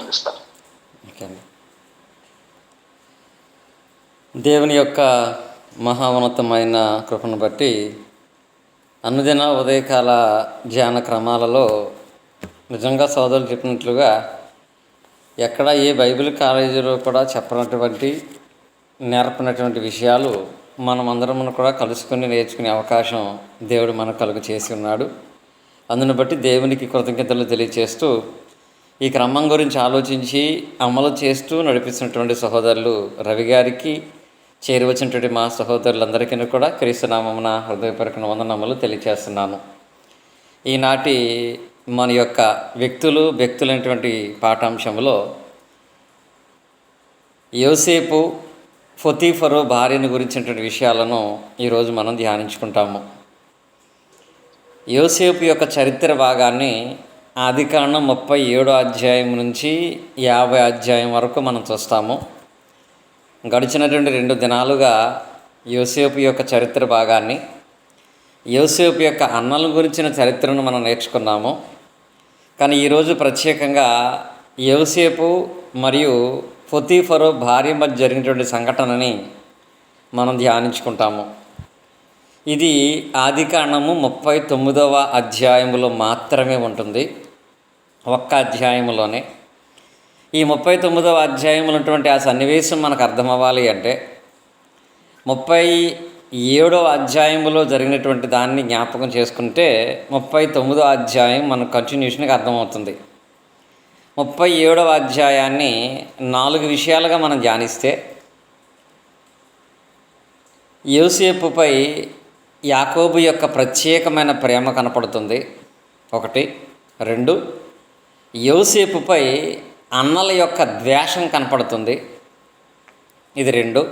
అందిస్తారు. దేవుని యొక్క మహావనతమైన కృపను బట్టి అనుదిన ఉదయకాల ధ్యాన క్రమాలలో నిజంగా సోదరులు చెప్పినట్లుగా ఎక్కడ ఏ బైబిల్ కాలేజీలో కూడా చెప్పనటువంటి నేర్పనటువంటి విషయాలు మనమందరం కూడా కలుసుకుని నేర్చుకునే అవకాశం దేవుడు మనకు కలుగు చేసి ఉన్నాడు. అందును బట్టి దేవునికి కృతజ్ఞతలు తెలియచేస్తూ ఈ క్రమం గురించి ఆలోచించి అమలు చేస్తూ నడిపిస్తున్నటువంటి సహోదరులు రవి గారికి చేరువచ్చినటువంటి మా సహోదరులందరికీ కూడా క్రీస్తునామమున హృదయపరకన వందనములు తెలియచేస్తున్నాను. ఈనాటి మన యొక్క వ్యక్తులు వ్యక్తులైనటువంటి పాఠాంశంలో యోసేపు ఫొతీఫరో భార్యను గురించినటువంటి విషయాలను ఈరోజు మనం ధ్యానించుకుంటాము. యోసేపు యొక్క చరిత్ర భాగాన్ని ఆదికాండం ముప్పై ఏడో అధ్యాయం నుంచి యాభై అధ్యాయం వరకు మనం చూస్తాము. గడిచినటువంటి రెండు దినాలుగా యోసేపు యొక్క చరిత్ర భాగాన్ని యోసేపు యొక్క అన్నల గురించిన చరిత్రను మనం నేర్చుకున్నాము. కానీ ఈరోజు ప్రత్యేకంగా యోసేపు మరియు ఫొతీఫరు భార్య మధ్య జరిగినటువంటి సంఘటనని మనం ధ్యానించుకుంటాము. ఇది ఆదికాండము ముప్పై తొమ్మిదవ అధ్యాయములో మాత్రమే ఉంటుంది. ఒక్క అధ్యాయములోనే. ఈ ముప్పై తొమ్మిదవ అధ్యాయంలో ఉన్నటువంటి ఆ సన్నివేశం మనకు అర్థమవ్వాలి అంటే ముప్పై ఏడవ అధ్యాయంలో జరిగినటువంటి దాన్ని జ్ఞాపకం చేసుకుంటే ముప్పై తొమ్మిదో అధ్యాయం మన కంటిన్యూషన్గా అర్థమవుతుంది. ముప్పై ఏడవ అధ్యాయాన్ని నాలుగు విషయాలుగా మనం ధ్యానిస్తే యోసేపుపై యాకోబు యొక్క ప్రత్యేకమైన ప్రేమ కనపడుతుంది. ఒకటి. రెండు. యోసేపుపై అన్నల యొక్క ద్వేషం కనపడుతుంది. ఇది రెండు.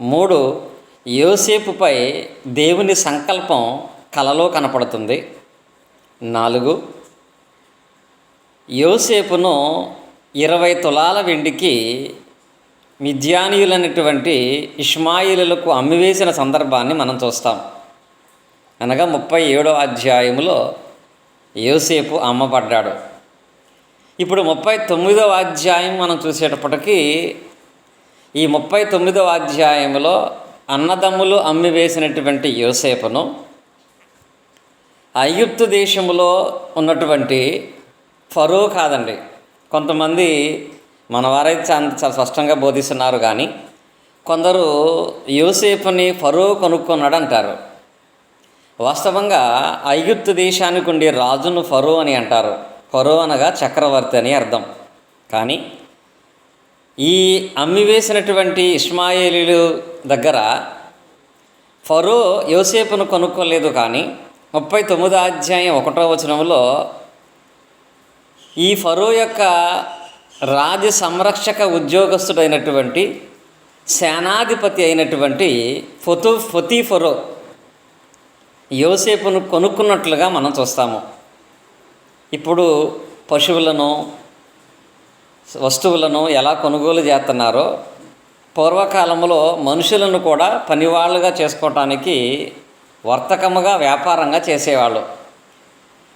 మూడు యోసేపుపై దేవుని సంకల్పం కలలో కనపడుతుంది. నాలుగు యోసేపును ఇరవై తులాల వెండికి మిద్యానీయులైనటువంటి ఇష్మాయిలులకు అమ్మివేసిన సందర్భాన్ని మనం చూస్తాం. అనగా ముప్పై ఏడో అధ్యాయములో యోసేపు అమ్మబడ్డాడు. ఇప్పుడు ముప్పై తొమ్మిదవ అధ్యాయం మనం చూసేటప్పటికీ ఈ ముప్పై తొమ్మిదవ అధ్యాయంలో అన్నదమ్ములు అమ్మివేసినటువంటి యోసేపును అయ్యుప్తు దేశంలో ఉన్నటువంటి ఫరో కాదండి. కొంతమంది మన వారైతే అంత చాలా స్పష్టంగా బోధిస్తున్నారు కానీ కొందరు యోసేపుని ఫరో కొనుక్కున్నాడు అంటారు వాస్తవంగా ఐగుప్తు దేశానికి ఉండే రాజును ఫరో అని అంటారు. ఫరో అనగా చక్రవర్తి అని అర్థం. కానీ ఈ అమ్మివేసినటువంటి ఇస్మాయిలీలు దగ్గర ఫరో యోసేపును కొనుక్కోలేదు కానీ ముప్పై తొమ్మిదో అధ్యాయం ఒకటో వచనంలో ఈ ఫరో యొక్క రాజ సంరక్షక ఉద్యోగస్తుడైనటువంటి సేనాధిపతి అయినటువంటి ఫొతు ఫొతీ ఫరో యోసేపును కొనుక్కున్నట్లుగా మనం చూస్తాము. ఇప్పుడు పశువులను వస్తువులను ఎలా కొనుగోలు చేస్తున్నారో పూర్వకాలంలో మనుషులను కూడా పనివాళ్ళుగా చేసుకోవటానికి వర్తకముగా వ్యాపారంగా చేసేవాళ్ళు.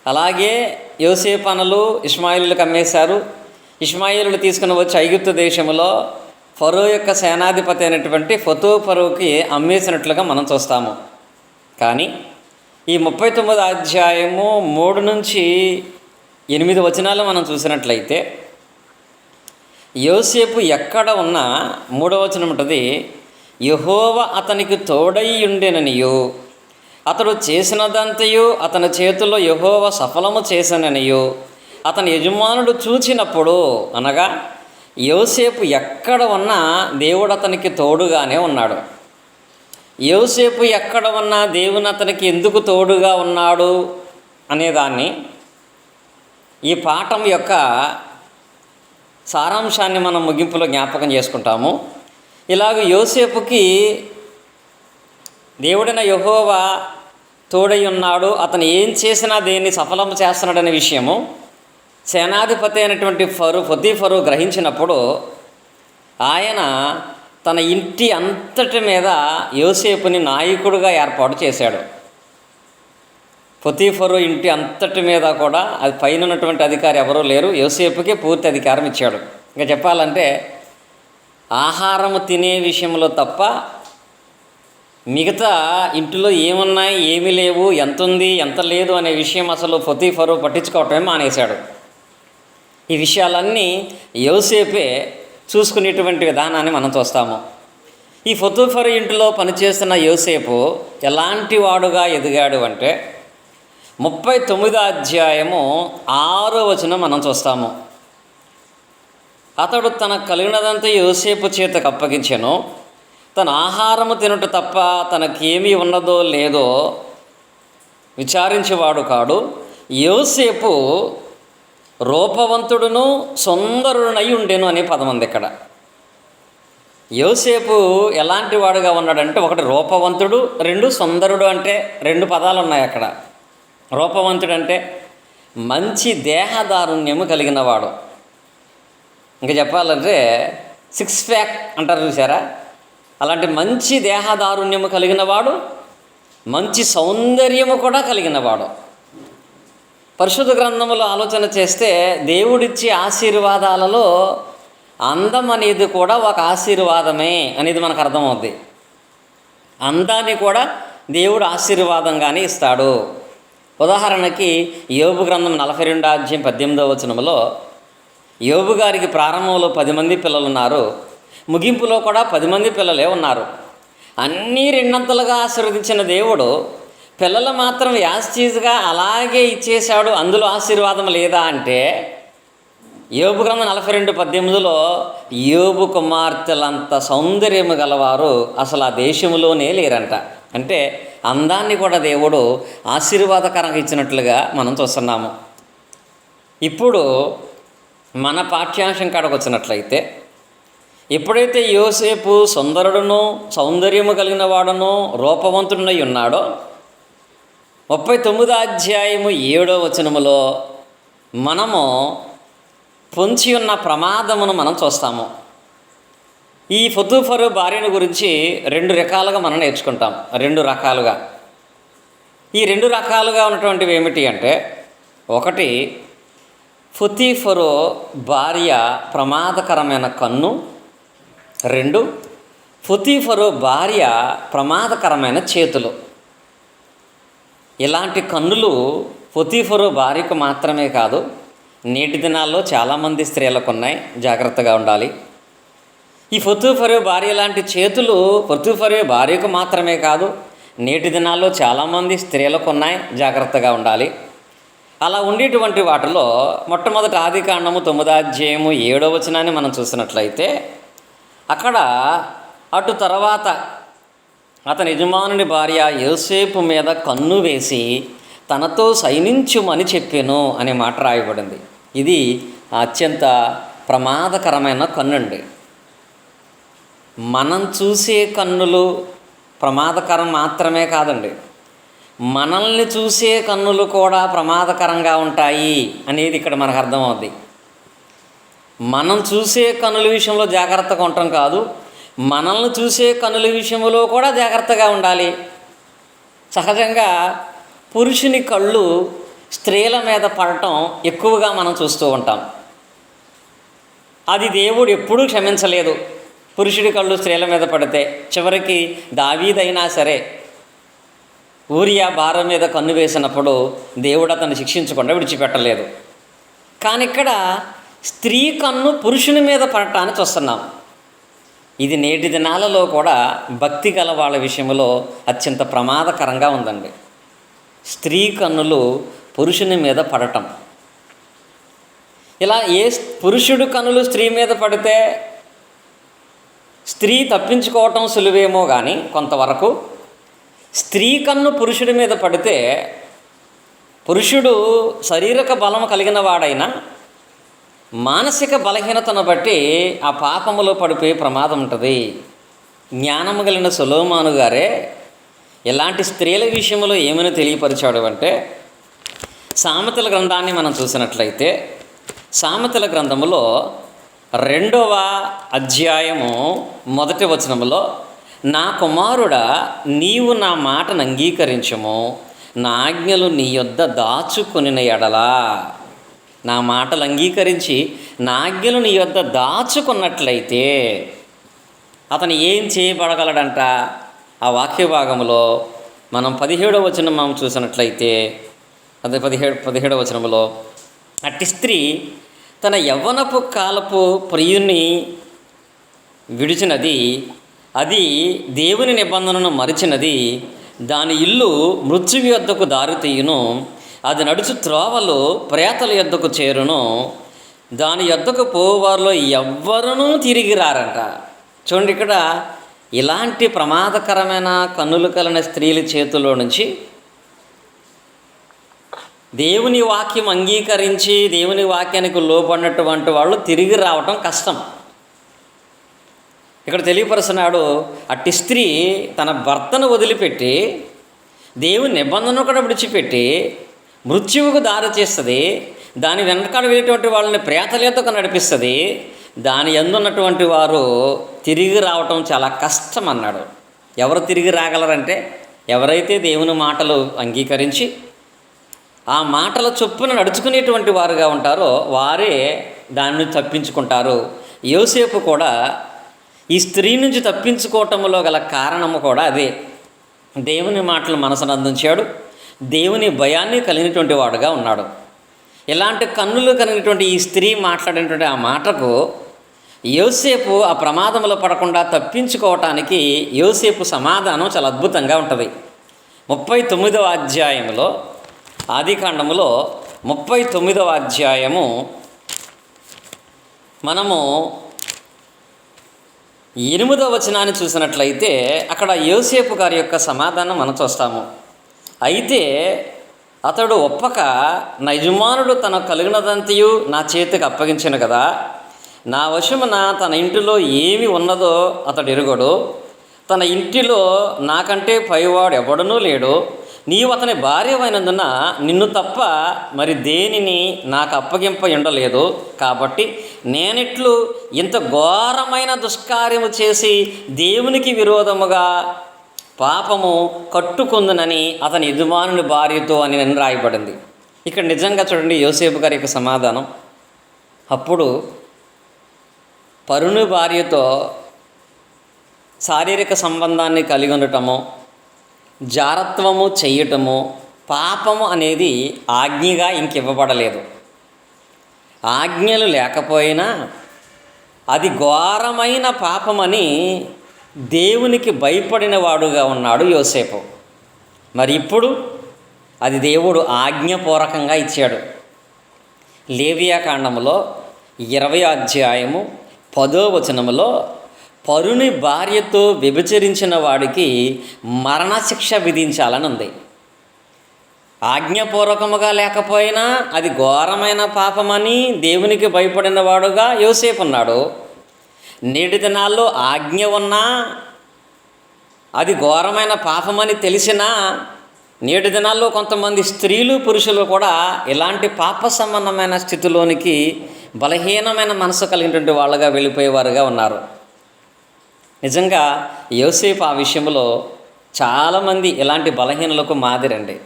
అలాగే యోసేపనులు ఇస్మాయిలులకు అమ్మేశారు ఇస్మాయిలు తీసుకుని వచ్చి ఐగుప్తు దేశంలో ఫరో యొక్క సేనాధిపతి అయినటువంటి ఫతో ఫరోకి అమ్మేసినట్లుగా మనం చూస్తాము. కానీ ఈ ముప్పై తొమ్మిది అధ్యాయము మూడు నుంచి ఎనిమిది వచనాలు మనం చూసినట్లయితే యోసేపు ఎక్కడ ఉన్నా మూడవ వచనం ఉంటుంది యహోవ అతనికి తోడై ఉండెననియు అతడు చేసినదంతయు అతని చేతుల్లో యహోవ సఫలము చేసననియు అతని యజమానుడు చూచినప్పుడు అనగా యోసేపు ఎక్కడ ఉన్నా దేవుడు అతనికి తోడుగానే ఉన్నాడు. యోసేపు ఎక్కడ ఉన్నా దేవుని అతనికి ఎందుకు తోడుగా ఉన్నాడు అనేదాన్ని ఈ పాఠం యొక్క సారాంశాన్ని మనం ముగింపులో జ్ఞాపకం చేసుకుంటాము. ఇలాగ యోసేపుకి దేవుడైన యహోవా తోడై ఉన్నాడు అతను ఏం చేసినా దేన్ని సఫలం చేస్తున్నాడనే విషయము. సేనాధిపతి అయినటువంటి ఫరు ఫరు గ్రహించినప్పుడు ఆయన తన ఇంటి అంతటి మీద యోసేపుని నాయకుడిగా ఏర్పాటు చేశాడు. పొతీఫరు ఇంటి అంతటి మీద కూడా అది పైన ఉన్నటువంటి అధికారి ఎవరూ లేరు. యోసేపుకే పూర్తి అధికారం ఇచ్చాడు. ఇంకా చెప్పాలంటే ఆహారము తినే విషయంలో తప్ప మిగతా ఇంటిలో ఏమున్నాయి ఏమీ లేవు ఎంత ఉంది ఎంత లేదు అనే విషయం అసలు పొతీఫరు పట్టించుకోవటమే మానేశాడు. ఈ విషయాలన్నీ యోసేపే చూసుకునేటువంటి విధానాన్ని మనం చూస్తాము. ఈ ఫొతుఫరు ఇంటిలో పనిచేస్తున్న యోసేపు ఎలాంటి వాడుగా ఎదిగాడు అంటే ముప్పై తొమ్మిదో అధ్యాయము ఆరో వచనం మనం చూస్తాము. అతడు తనకు కలిగినదంతా యోసేపు చేతకు అప్పగించాను. తన ఆహారము తినుట తప్ప తనకేమీ ఉన్నదో లేదో విచారించేవాడు కాడు. యోసేపు రూపవంతుడును సుందరుడునై ఉండేను అనే పదం ఉంది ఇక్కడ. యోసేపు ఎలాంటి వాడుగా ఉన్నాడంటే ఒకటి రూపవంతుడు రెండు సుందరుడు అంటే రెండు పదాలు ఉన్నాయి అక్కడ. రూపవంతుడంటే మంచి దేహదారుణ్యము కలిగినవాడు. ఇంకా చెప్పాలంటే సిక్స్ ప్యాక్ అంటారు చూసారా? అలాంటి మంచి దేహదారుణ్యము కలిగినవాడు మంచి సౌందర్యము కూడా కలిగినవాడు. పరిశుద్ధ గ్రంథములో ఆలోచన చేస్తే దేవుడిచ్చే ఆశీర్వాదాలలో అందం అనేది కూడా ఒక ఆశీర్వాదమే అనేది మనకు అర్థమవుద్ది. అందాన్ని కూడా దేవుడు ఆశీర్వాదంగానే ఇస్తాడు. ఉదాహరణకి యోబు గ్రంథం నలభై రెండు అధ్యాయం పద్దెనిమిదవ వచనంలో యోబు గారికి ప్రారంభంలో పది మంది పిల్లలు ఉన్నారు ముగింపులో కూడా పది మంది పిల్లలే ఉన్నారు. అన్నీ రెండంతలుగా ఆశీర్వదించిన దేవుడు పిల్లలు మాత్రం యాస్టీజ్గా అలాగే ఇచ్చేశాడు అందులో ఆశీర్వాదం లేదా అంటే యోబు గ్రంథం నలభై రెండు పద్దెనిమిదిలో యోబు కుమార్తెలంత సౌందర్యము గలవారు అసలు ఆ దేశంలోనే లేరంట. అంటే అందాన్ని కూడా దేవుడు ఆశీర్వాదకరంగా ఇచ్చినట్లుగా మనం చూస్తున్నాము. ఇప్పుడు మన పాఠ్యాంశం కాడకు వచ్చినట్లయితే ఎప్పుడైతే యోసేపు సుందరుడును సౌందర్యము కలిగిన వాడును రూపవంతుడునై ఉన్నాడో ముప్పై తొమ్మిదో అధ్యాయము ఏడో వచనములో మనము పొంచి ఉన్న ప్రమాదమును మనం చూస్తాము. ఈ ఫతుఫరు భార్యను గురించి రెండు రకాలుగా మనం నేర్చుకుంటాం. రెండు రకాలుగా. ఈ రెండు రకాలుగా ఉన్నటువంటివి ఏమిటి అంటే ఒకటి ఫుతీఫరో భార్య ప్రమాదకరమైన కన్ను. రెండు ఫుతీఫరో భార్య ప్రమాదకరమైన చేతులు. ఇలాంటి కన్నులు ఫుతీఫరో భార్యకు మాత్రమే కాదు నేటి దినాల్లో చాలామంది స్త్రీలకు ఉన్నాయి. జాగ్రత్తగా ఉండాలి. ఈ ఫొతుఫరే భార్య లాంటి చేతులు ఫొతుఫరే భార్యకు మాత్రమే కాదు నేటి దినాల్లో చాలామంది స్త్రీలకు ఉన్నాయి జాగ్రత్తగా ఉండాలి. అలా ఉండేటువంటి వాటిలో మొట్టమొదటి ఆది కాండము తొమ్మిదాధ్యాయము ఏడో వచనాన్ని మనం చూసినట్లయితే అక్కడ అటు తర్వాత అతని యజమానుని భార్య యోసేపు మీద కన్ను వేసి తనతో సైనించుమని చెప్పాను అనే మాట రాయబడింది. ఇది అత్యంత ప్రమాదకరమైన కన్నుండి. మనం చూసే కన్నులు ప్రమాదకరం మాత్రమే కాదండి. మనల్ని చూసే కన్నులు కూడా ప్రమాదకరంగా ఉంటాయి అనేది ఇక్కడ మనకు అర్థమవుద్ది మనం చూసే కన్నుల విషయంలో జాగ్రత్తగా ఉండటం కాదు మనల్ని చూసే కన్నుల విషయంలో కూడా జాగ్రత్తగా ఉండాలి. సహజంగా పురుషుని కళ్ళు స్త్రీల మీద పడటం ఎక్కువగా మనం చూస్తూ ఉంటాం. అది దేవుడు ఎప్పుడూ క్షమించలేదు. పురుషుడి కళ్ళు స్త్రీల మీద పడితే చివరికి దావీదైనా సరే ఊరియా భారం మీద కన్ను వేసినప్పుడు దేవుడు అతను శిక్షించకుండా విడిచిపెట్టలేదు. కానీ ఇక్కడ స్త్రీ కన్ను పురుషుని మీద పడటాన్ని చూస్తున్నాం. ఇది నేటి దినాలలో కూడా భక్తి గల వాళ్ళ విషయంలో అత్యంత ప్రమాదకరంగా ఉందండి. స్త్రీ కన్నులు పురుషుని మీద పడటం. ఇలా ఏ పురుషుడు కన్నులు స్త్రీ మీద పడితే స్త్రీ తప్పించుకోవటం సులువేమో కానీ కొంతవరకు స్త్రీ కన్ను పురుషుడి మీద పడితే పురుషుడు శారీరక బలం కలిగిన వాడైనా మానసిక బలహీనతను బట్టి ఆ పాపములో పడిపోయే ప్రమాదం ఉంటుంది. జ్ఞానము కలిగిన సులోమాను గారే ఇలాంటి స్త్రీల విషయంలో ఏమని తెలియపరిచాడు అంటే సామెతల గ్రంథాన్ని మనం చూసినట్లయితే సామెతల గ్రంథములో రెండవ అధ్యాయము మొదటి వచనములో నా కుమారుడా నీవు నా మాటను అంగీకరించము. నా ఆజ్ఞలు నీ యొద్ద దాచుకొనిన ఎడలా. నా మాటలు అంగీకరించి నా ఆజ్ఞలు నీ యొద్ద దాచుకున్నట్లయితే అతను ఏం చేయబడగలడంట? ఆ వాక్య భాగంలో మనం పదిహేడవ వచనం మనం చూసినట్లయితే అదే పదిహేడు పదిహేడవ వచనంలో అట్టి స్త్రీ తన యవ్వనపు కాలపు ప్రియుని విడిచినది అది దేవుని నిబంధనను మరిచినది దాని ఇల్లు మృత్యువు యొద్దకు దారితీయును అది నడుచు త్రోవలు ప్రేతల యొద్దకు చేరును దాని యొద్దకు పోవారిలో ఎవ్వరూ తిరిగి రారంట. చూడండి ఇక్కడ ఇలాంటి ప్రమాదకరమైన కన్నులు కలిగిన స్త్రీల చేతిలో నుంచి దేవుని వాక్యం అంగీకరించి దేవుని వాక్యానికి లోపడినటువంటి వాళ్ళు తిరిగి రావటం కష్టం. ఇక్కడ తెలియపరుస్తున్నాడు అట్టి స్త్రీ తన భర్తను వదిలిపెట్టి దేవుని నిబంధనను కూడా విడిచిపెట్టి మృత్యువుకు దారి చేస్తుంది దాని వెనకాల వెళ్ళేటువంటి వాళ్ళని ప్రేతలేతకు నడిపిస్తుంది దాని ఎందున్నటువంటి వారు తిరిగి రావటం చాలా కష్టం అన్నాడు. ఎవరు తిరిగి రాగలరంటే ఎవరైతే దేవుని మాటలు అంగీకరించి ఆ మాటల చొప్పున నడుచుకునేటువంటి వారుగా ఉంటారో వారే దాని నుంచి తప్పించుకుంటారు. యోసేపు కూడా ఈ స్త్రీ నుంచి తప్పించుకోవటంలో గల కారణము కూడా అదే. దేవుని మాటలు మనసును అందించాడు దేవుని భయాన్ని కలిగినటువంటి వాడుగా ఉన్నాడు. ఇలాంటి కన్నులు కలిగినటువంటి ఈ స్త్రీ మాట్లాడినటువంటి ఆ మాటకు యోసేపు ఆ ప్రమాదంలో పడకుండా తప్పించుకోవటానికి యోసేపు సమాధానం చాలా అద్భుతంగా ఉంటుంది. ముప్పై తొమ్మిదవ అధ్యాయంలో ఆదికాండములో ముప్పై తొమ్మిదవ అధ్యాయము. మనము ఎనిమిదవ వచనాన్ని చూసినట్లయితే అక్కడ యోసేపు గారి యొక్క సమాధానం మనం చూస్తాము. అయితే అతడు ఒప్పక నా యజమానుడు తన కలిగినదంతయు నా చేతికి అప్పగించను కదా. నా వశమున తన ఇంటిలో ఏమి ఉన్నదో అతడు ఎరుగడు. తన ఇంటిలో నాకంటే పైవాడు ఎవడనూ లేడు. నీవు అతని భార్యమైనందున నిన్ను తప్ప మరి దేనిని నాకు అప్పగింప ఉండలేదు కాబట్టి నేనిట్లు ఇంత ఘోరమైన దుష్కార్యము చేసి దేవునికి విరోధముగా పాపము కట్టుకుందునని అతని యజమానుని భార్యతో అని నేను రాయబడింది. ఇక్కడ నిజంగా చూడండి యోసేపు గారి యొక్క సమాధానం. అప్పుడు పరుని భార్యతో శారీరక సంబంధాన్ని కలిగి ఉండటము జారత్వము చేయటము పాపము అనేది ఆజ్ఞగా ఇంకివ్వబడలేదు. ఆజ్ఞలు లేకపోయినా అది ఘోరమైన పాపమని దేవునికి భయపడిన వాడుగా ఉన్నాడు యోసేపు. మరి ఇప్పుడు అది దేవుడు ఆజ్ఞపూర్వకంగా ఇచ్చాడు. లేవియాకాండములో ఇరవై అధ్యాయము పదో వచనములో పరుని భార్యతో వ్యభిచరించిన వాడికి మరణశిక్ష విధించాలని ఉంది ఆజ్ఞపూర్వకముగా లేకపోయినా అది ఘోరమైన పాపమని దేవునికి భయపడిన వాడుగా యోసేపు ఉన్నాడు. నేటి దినాల్లో ఆజ్ఞ ఉన్నా అది ఘోరమైన పాపమని తెలిసినా నేటి దినాల్లో కొంతమంది స్త్రీలు పురుషులు కూడా ఇలాంటి పాప సంబంధమైన స్థితిలోనికి బలహీనమైన మనసు కలిగినటువంటి వాళ్ళగా వెళ్ళిపోయేవారుగా ఉన్నారు. నిజంగా యోసేపు ఆ విషయంలో చాలామంది ఇలాంటి బలహీనలకు మాదిరండి.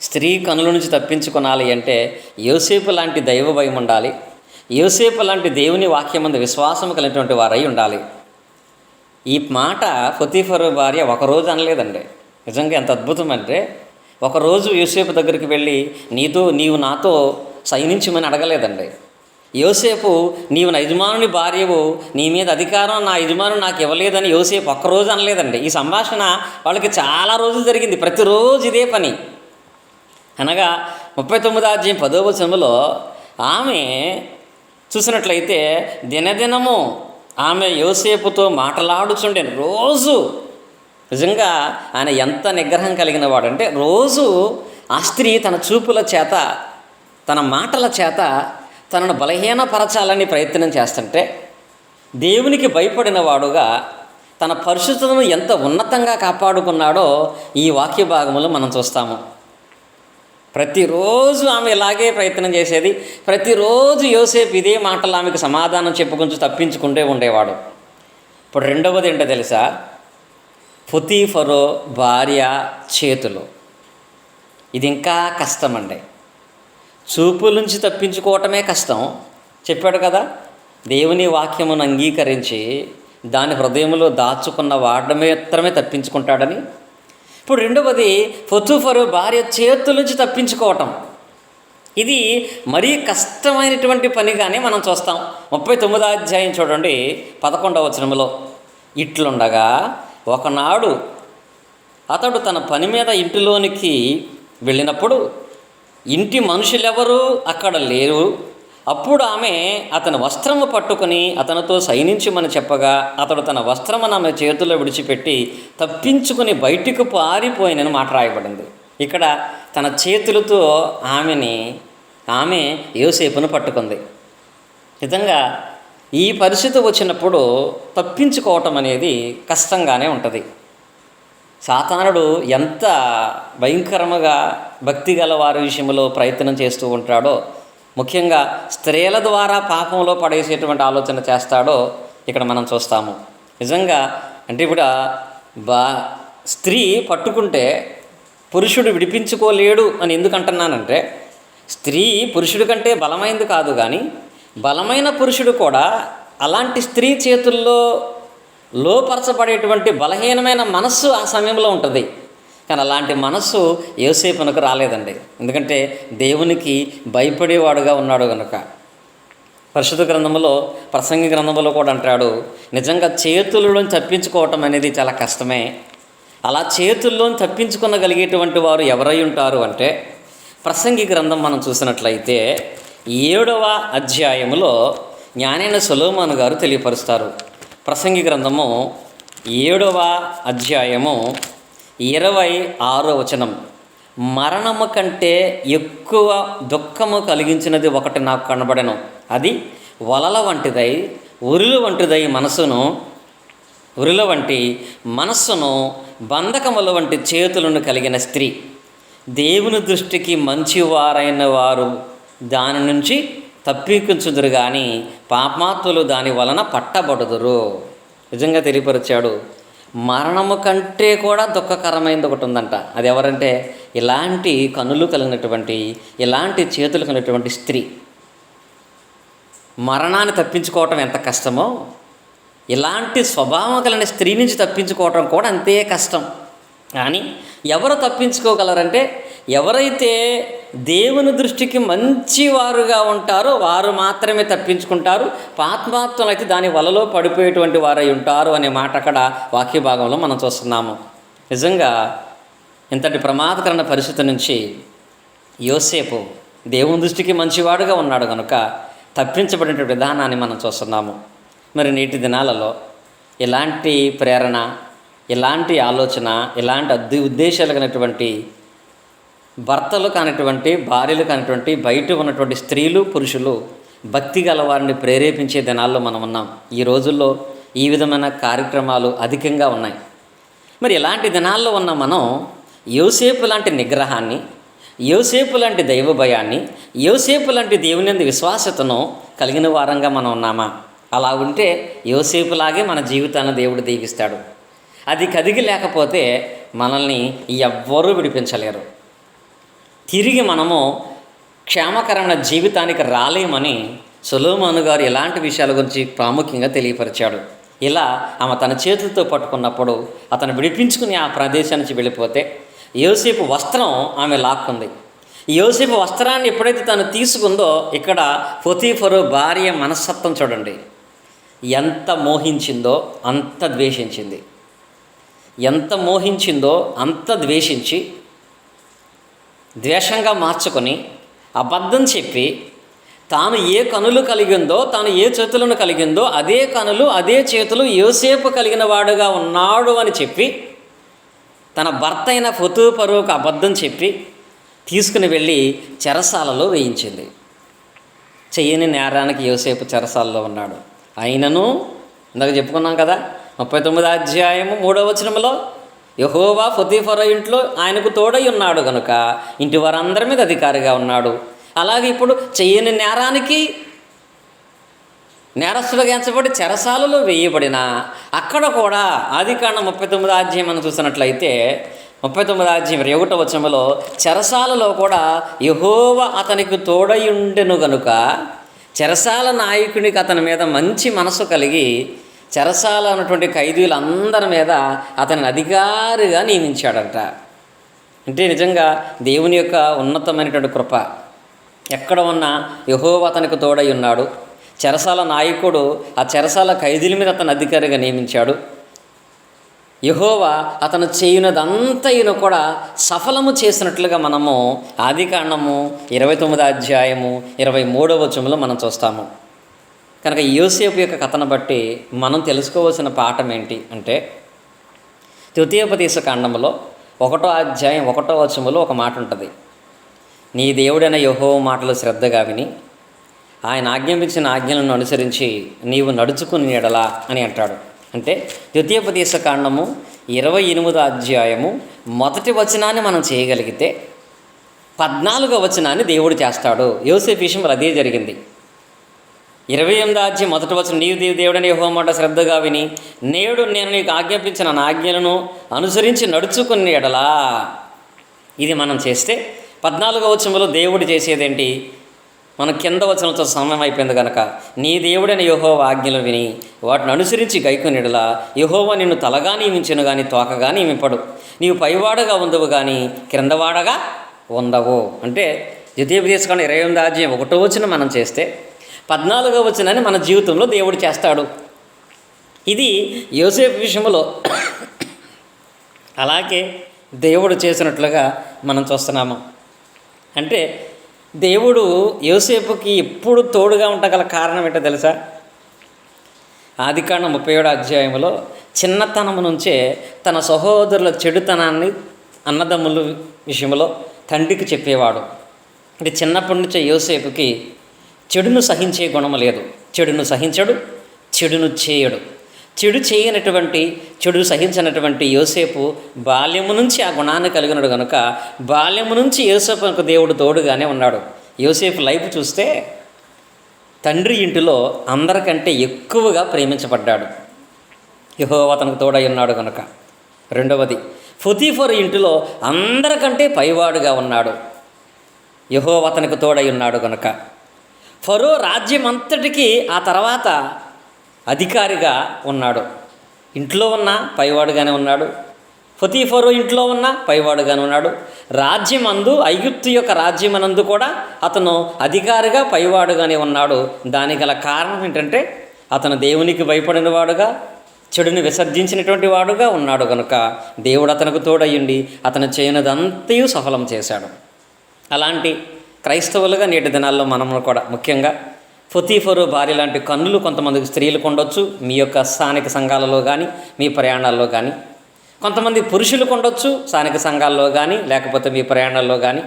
స్త్రీ కనుల నుంచి తప్పించుకొనాలి అంటే యోసేపు లాంటి దైవ భయం ఉండాలి. యోసేపు లాంటి దేవుని వాక్యమందు విశ్వాసం కలిగినటువంటి వారై ఉండాలి. ఈ మాట ఫతీఫర్ భార్య ఒకరోజు అనలేదండి. నిజంగా ఎంత అద్భుతం అంటే ఒకరోజు యూసేపు దగ్గరికి వెళ్ళి నీతో నీవు నాతో సైనించమని అడగలేదండి. యోసేపు నీవు నా యజమానుని భార్యవు నీ మీద అధికారం నా యజమానుడు నాకు ఇవ్వలేదని యోసేపు ఒక్కరోజు అనలేదండి. ఈ సంభాషణ వాళ్ళకి చాలా రోజులు జరిగింది. ప్రతిరోజు ఇదే పని. అనగా ముప్పై తొమ్మిది అధ్యాయం పదో వచనంలో ఆమె చూసినట్లయితే దినదినము ఆమె యోసేపుతో మాట్లాడుచుండే రోజు నిజంగా ఆయన ఎంత నిగ్రహం కలిగిన వాడంటే రోజు ఆ స్త్రీ తన చూపుల చేత తన మాటల చేత తనను బలహీనపరచాలని ప్రయత్నం చేస్తుంటే దేవునికి భయపడిన వాడుగా తన పరిశుద్ధతను ఎంత ఉన్నతంగా కాపాడుకున్నాడో ఈ వాక్య భాగంలో మనం చూస్తాము. ప్రతిరోజు ఆమె ఇలాగే ప్రయత్నం చేసేది ప్రతిరోజు యోసేపు ఇదే మాటలు ఆమెకు సమాధానం చెప్పుకుంటూ తప్పించుకుంటే ఉండేవాడు. ఇప్పుడు రెండవది ఏంటో తెలుసా? ఫుతీఫరో భార్య చేతులు. ఇది ఇంకా కష్టం అండి చూపుల నుంచి తప్పించుకోవటమే కష్టం. చెప్పాడు కదా దేవుని వాక్యమును అంగీకరించి దాని హృదయంలో దాచుకున్న వాడమే మాత్రమే తప్పించుకుంటాడని. ఇప్పుడు రెండవది ఫొతుఫరు భార్య చేతుల నుంచి తప్పించుకోవటం. ఇది మరీ కష్టమైనటువంటి పనిగానే మనం చూస్తాం. ముప్పై తొమ్మిదో అధ్యాయం చూడండి పదకొండవ వచనంలో ఇట్లుండగా ఒకనాడు అతడు తన పని మీద ఇంటిలోనికి వెళ్ళినప్పుడు ఇంటి మనుషులెవరూ అక్కడ లేరు. అప్పుడు ఆమె అతని వస్త్రము పట్టుకొని అతనితో సైనించమని చెప్పగా అతడు తన వస్త్రమును ఆమె చేతిలో విడిచిపెట్టి తప్పించుకుని బయటికి పారిపోయినని మాట రాయబడింది. ఇక్కడ తన చేతులతో ఆమెని ఆమె యోసేపును పట్టుకుంది. నిజంగా ఈ పరిస్థితి వచ్చినప్పుడు తప్పించుకోవటం అనేది కష్టంగానే ఉంటుంది. సాతానుడు ఎంత భయంకరముగా భక్తి గల వారి విషయంలో ప్రయత్నం చేస్తూ ఉంటాడో ముఖ్యంగా స్త్రీల ద్వారా పాపంలో పడేసేటువంటి ఆలోచన చేస్తాడో ఇక్కడ మనం చూస్తాము. నిజంగా అంటే ఇప్పుడు బా స్త్రీ పట్టుకుంటే పురుషుడు విడిపించుకోలేడు అని ఎందుకు అంటున్నానంటే స్త్రీ పురుషుడి కంటే బలమైంది కాదు కానీ బలమైన పురుషుడు కూడా అలాంటి స్త్రీ చేతుల్లో లోపరచబడేటువంటి బలహీనమైన మనస్సు ఆ సమయంలో ఉంటుంది. కానీ అలాంటి మనస్సు యోసేపునకు రాలేదండి. ఎందుకంటే దేవునికి భయపడేవాడుగా ఉన్నాడు కనుక పరిశుద్ధ గ్రంథంలో ప్రసంగి గ్రంథంలో కూడా అంటాడు నిజంగా చేతులలో తప్పించుకోవటం అనేది చాలా కష్టమే. అలా చేతుల్లో తప్పించుకునగలిగేటువంటి వారు ఎవరై ఉంటారు అంటే ప్రసంగి గ్రంథం మనం చూసినట్లయితే ఏడవ అధ్యాయములో జ్ఞానైన సులోమాన్ గారు తెలియపరుస్తారు. ప్రసంగి గ్రంథము ఏడవ అధ్యాయము ఇరవై ఆరో వచనం. మరణము కంటే ఎక్కువ దుఃఖము కలిగించినది ఒకటి నాకు కనబడను. అది వలల వంటిదై ఉరులు వంటిదై మనసును ఉరుల వంటి మనస్సును బంధకముల వంటి చేతులను కలిగిన స్త్రీ. దేవుని దృష్టికి మంచివారైన వారు దాని నుంచి తప్పించుదురు కానీ పాపాత్ములు దాని వలన పట్టబడుదురు. నిజంగా తెలియపరిచాడు. మరణము కంటే కూడా దుఃఖకరమైనది ఒకటి ఉందంట. అది ఎవరంటే ఇలాంటి కనులు కలిగినటువంటి ఇలాంటి చేతులు కలిగినటువంటి స్త్రీ. మరణాన్ని తప్పించుకోవటం ఎంత కష్టమో ఇలాంటి స్వభావం కలిగిన స్త్రీ నుంచి తప్పించుకోవటం కూడా అంతే కష్టం. కానీ ఎవరు తప్పించుకోగలరంటే ఎవరైతే దేవుని దృష్టికి మంచివారుగా ఉంటారో వారు మాత్రమే తప్పించుకుంటారు. పాత్మాత్మలు అయితే దాని వలలో పడిపోయేటువంటి వారై ఉంటారు అనే మాట అక్కడ వాక్య భాగంలో మనం చూస్తున్నాము. నిజంగా ఇంతటి ప్రమాదకరమైన పరిస్థితి నుంచి యోసేపు దేవుని దృష్టికి మంచివాడుగా ఉన్నాడు కనుక తప్పించబడిన విధానాన్ని మనం చూస్తున్నాము. మరి నేటి దినాలలో ఇలాంటి ప్రేరణ ఇలాంటి ఆలోచన ఇలాంటి అద్దు ఉద్దేశాలు కలిగినటువంటి భర్తలు కానిటువంటి భార్యలు కానిటువంటి బయట ఉన్నటువంటి స్త్రీలు పురుషులు భక్తి గల వారిని ప్రేరేపించే దినాల్లో మనం ఉన్నాం. ఈ రోజుల్లో ఈ విధమైన కార్యక్రమాలు అధికంగా ఉన్నాయి. మరి ఇలాంటి దినాల్లో ఉన్న మనం యోసేపు లాంటి నిగ్రహాన్ని యోసేపు లాంటి దైవ భయాన్ని యోసేపు లాంటి దేవుని విశ్వాసతను కలిగిన వారంగా మనం ఉన్నామా? అలా ఉంటే యోసేపులాగే మన జీవితాన్ని దేవుడు దీవిస్తాడు. అది కదిగి లేకపోతే మనల్ని ఎవ్వరూ విడిపించలేరు. తిరిగి మనము క్షేమకరమైన జీవితానికి రాలేమని సులోమాను గారు ఇలాంటి విషయాల గురించి ప్రాముఖ్యంగా తెలియపరిచాడు. ఇలా ఆమె తన చేతులతో పట్టుకున్నప్పుడు అతను విడిపించుకుని ఆ ప్రదేశం నుంచి వెళ్ళిపోతే యోసేపు వస్త్రం ఆమె లాక్కుంది. యోసేపు వస్త్రాన్ని ఎప్పుడైతే తను తీసుకుందో ఇక్కడ పొతీఫరు భార్య మనస్తత్వం చూడండి. ఎంత మోహించిందో అంత ద్వేషించింది. ఎంత మోహించిందో అంత ద్వేషించి ద్వేషంగా మార్చుకొని అబద్ధం చెప్పి తాను ఏ కనులు కలిగిందో తాను ఏ చేతులను కలిగిందో అదే కనులు అదే చేతులు యోసేపు కలిగిన వాడుగా ఉన్నాడు అని చెప్పి తన భర్త అయిన ఫొతూపరుకు అబద్ధం చెప్పి తీసుకుని వెళ్ళి చెరసాలలో వేయించింది. చెయ్యని నేరానికి యోసేపు చెరసాలలో ఉన్నాడు. అయినను ఇందాక చెప్పుకున్నాం కదా ముప్పై తొమ్మిది అధ్యాయము మూడవ వచనంలో యహోవా ఫతీఫర ఇంట్లో ఆయనకు తోడై ఉన్నాడు కనుక ఇంటి వారందరి మీద అధికారిగా ఉన్నాడు. అలాగే ఇప్పుడు చెయ్యని నేరానికి నేరస్తులుగా ఎంచబడి చెరసాలలో వేయబడిన అక్కడ కూడా ఆదికాండ ముప్పై తొమ్మిది అధ్యాయం మనం చూసినట్లయితే ముప్పై తొమ్మిది అధ్యాయం ఇరవై ఒకటో వచనంలో చెరసాలలో కూడా యహోవ అతనికి తోడయుండెను గనుక చెరసాల నాయకునికి అతని మీద మంచి మనసు కలిగి చెరసాల ఉన్నటువంటి ఖైదీలందరి మీద అతని అధికారిగా నియమించాడంట. అంటే నిజంగా దేవుని యొక్క ఉన్నతమైనటువంటి కృప. ఎక్కడ ఉన్నా యహోవ అతనికి తోడై ఉన్నాడు. చెరసాల నాయకుడు ఆ చెరసాల ఖైదీల మీద అతను అధికారిగా నియమించాడు. యహోవా అతను చేయునదంతయును కూడా సఫలము చేసినట్లుగా మనము ఆది కాండము ఇరవై తొమ్మిది అధ్యాయము ఇరవై మూడవ వచనంలో మనం చూస్తాము. కనుక యోసేపు యొక్క కథను బట్టి మనం తెలుసుకోవాల్సిన పాఠం ఏంటి అంటే తృతీయోపదేశ కాండంలో ఒకటో అధ్యాయం ఒకటో వచనంలో ఒక మాట ఉంటుంది. నీ దేవుడైన యహో మాటలు శ్రద్ధగా విని ఆయన ఆజ్ఞాపించిన ఆజ్ఞలను అనుసరించి నీవు నడుచుకుని ఎడలా అని అంటాడు. అంటే ద్వితీయోపదేశ కాండము ఇరవై ఎనిమిదో అధ్యాయము మొదటి వచనాన్ని మనం చేయగలిగితే పద్నాలుగో వచనాన్ని దేవుడు చేస్తాడు. యోసేపు విషయంలో అదే జరిగింది. ఇరవై ఎనిమిది అధ్యాయం మొదటి వచ్చిన నీవు దేవు దేవుడని హోమాట శ్రద్ధగా విని నేడు నేను నీకు ఆజ్ఞాపించిన నా ఆజ్ఞలను అనుసరించి నడుచుకుని ఎడలా. ఇది మనం చేస్తే పద్నాలుగో వచనంలో దేవుడు చేసేదేంటి? మన కింద వచనంతో సమయం అయిపోయింది కనుక నీ దేవుడైన యహోవ ఆజ్ఞలు విని వాటిని అనుసరించి గైకునిడలా యహోవ నిన్ను తలగా నియమించను కానీ తోకగా నియమింపడు. నీవు పైవాడగా ఉండవు కానీ క్రిందవాడగా ఉండవు. అంటే ద్వితీయోపదేశకాండ ఇరవై ఎనిమిది అధ్యాయం ఒకటో వచ్చిన మనం చేస్తే పద్నాలుగో వచ్చినని మన జీవితంలో దేవుడు చేస్తాడు. ఇది యోసేపు విషయంలో అలాగే దేవుడు చేసినట్లుగా మనం చూస్తున్నాము. అంటే దేవుడు యోసేపుకి ఎప్పుడు తోడుగా ఉండగల కారణం ఏంటో తెలుసా? ఆదికాండం ముప్పై ఏడో అధ్యాయంలో చిన్నతనం నుంచే తన సహోదరుల చెడుతనాన్ని అన్నదమ్ముల విషయంలో తండ్రికి చెప్పేవాడు. అంటే చిన్నప్పటి నుంచే యోసేపుకి చెడును సహించే గుణం లేదు. చెడును సహించడు చెడును చేయడు. చెడు చేయనటువంటి చెడు సహించినటువంటి యోసేపు బాల్యము నుంచి ఆ గుణాన్ని కలిగినాడు కనుక బాల్యము నుంచి యోసేపుకు దేవుడు తోడుగానే ఉన్నాడు. యోసేపు లైఫ్ చూస్తే తండ్రి ఇంటిలో అందరికంటే ఎక్కువగా ప్రేమించబడ్డాడు. యహో అతనికి తోడై ఉన్నాడు కనుక రెండవది ఫుతీఫర్ ఇంటిలో అందరికంటే పైవాడుగా ఉన్నాడు. యహో అతనికి తోడై ఉన్నాడు కనుక ఫరో రాజ్యం అంతటికి ఆ తర్వాత అధికారిగా ఉన్నాడు. ఇంట్లో ఉన్న పైవాడుగానే ఉన్నాడు. ఫరో ఇంట్లో ఉన్న పైవాడుగానే ఉన్నాడు. రాజ్యమందు ఐగుప్తు యొక్క రాజ్యమనందు కూడా అతను అధికారిగా పైవాడుగానే ఉన్నాడు. దానికి గల కారణం ఏంటంటే అతను దేవునికి భయపడిన వాడుగా చెడుని విసర్జించినటువంటి వాడుగా ఉన్నాడు కనుక దేవుడు అతనికి తోడయ్యండి అతను చేయనిదంతయు సఫలం చేశాడు. అలాంటి క్రైస్తవులుగా నేటి దినాల్లో మనము కూడా ముఖ్యంగా ఫొతీఫరు భార్య లాంటి కన్నులు కొంతమందికి స్త్రీలకు ఉండొచ్చు మీ యొక్క స్థానిక సంఘాలలో కానీ మీ ప్రయాణాల్లో కానీ కొంతమంది పురుషులకు ఉండొచ్చు స్థానిక సంఘాల్లో కానీ లేకపోతే మీ ప్రయాణాల్లో కానీ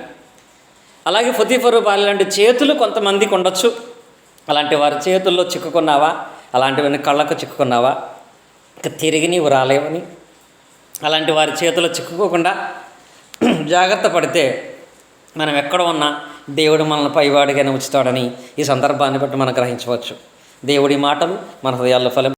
అలాగే ఫొతీఫరు భార్య లాంటి చేతులు కొంతమందికి ఉండొచ్చు అలాంటి వారి చేతుల్లో చిక్కుకున్నావా? అలాంటివన్నీ కళ్ళకు చిక్కుకున్నావా? ఇక తిరిగి నీవు రాలేవని. అలాంటి వారి చేతిలో చిక్కుకోకుండా జాగ్రత్త పడితే మనం ఎక్కడ ఉన్నా దేవుడు మనల్ని పైవాడిగానే ఉంచుతాడని ఈ సందర్భాన్ని బట్టి మనం గ్రహించవచ్చు. దేవుడి మాటలు మన హృదయాల్లో ఫలం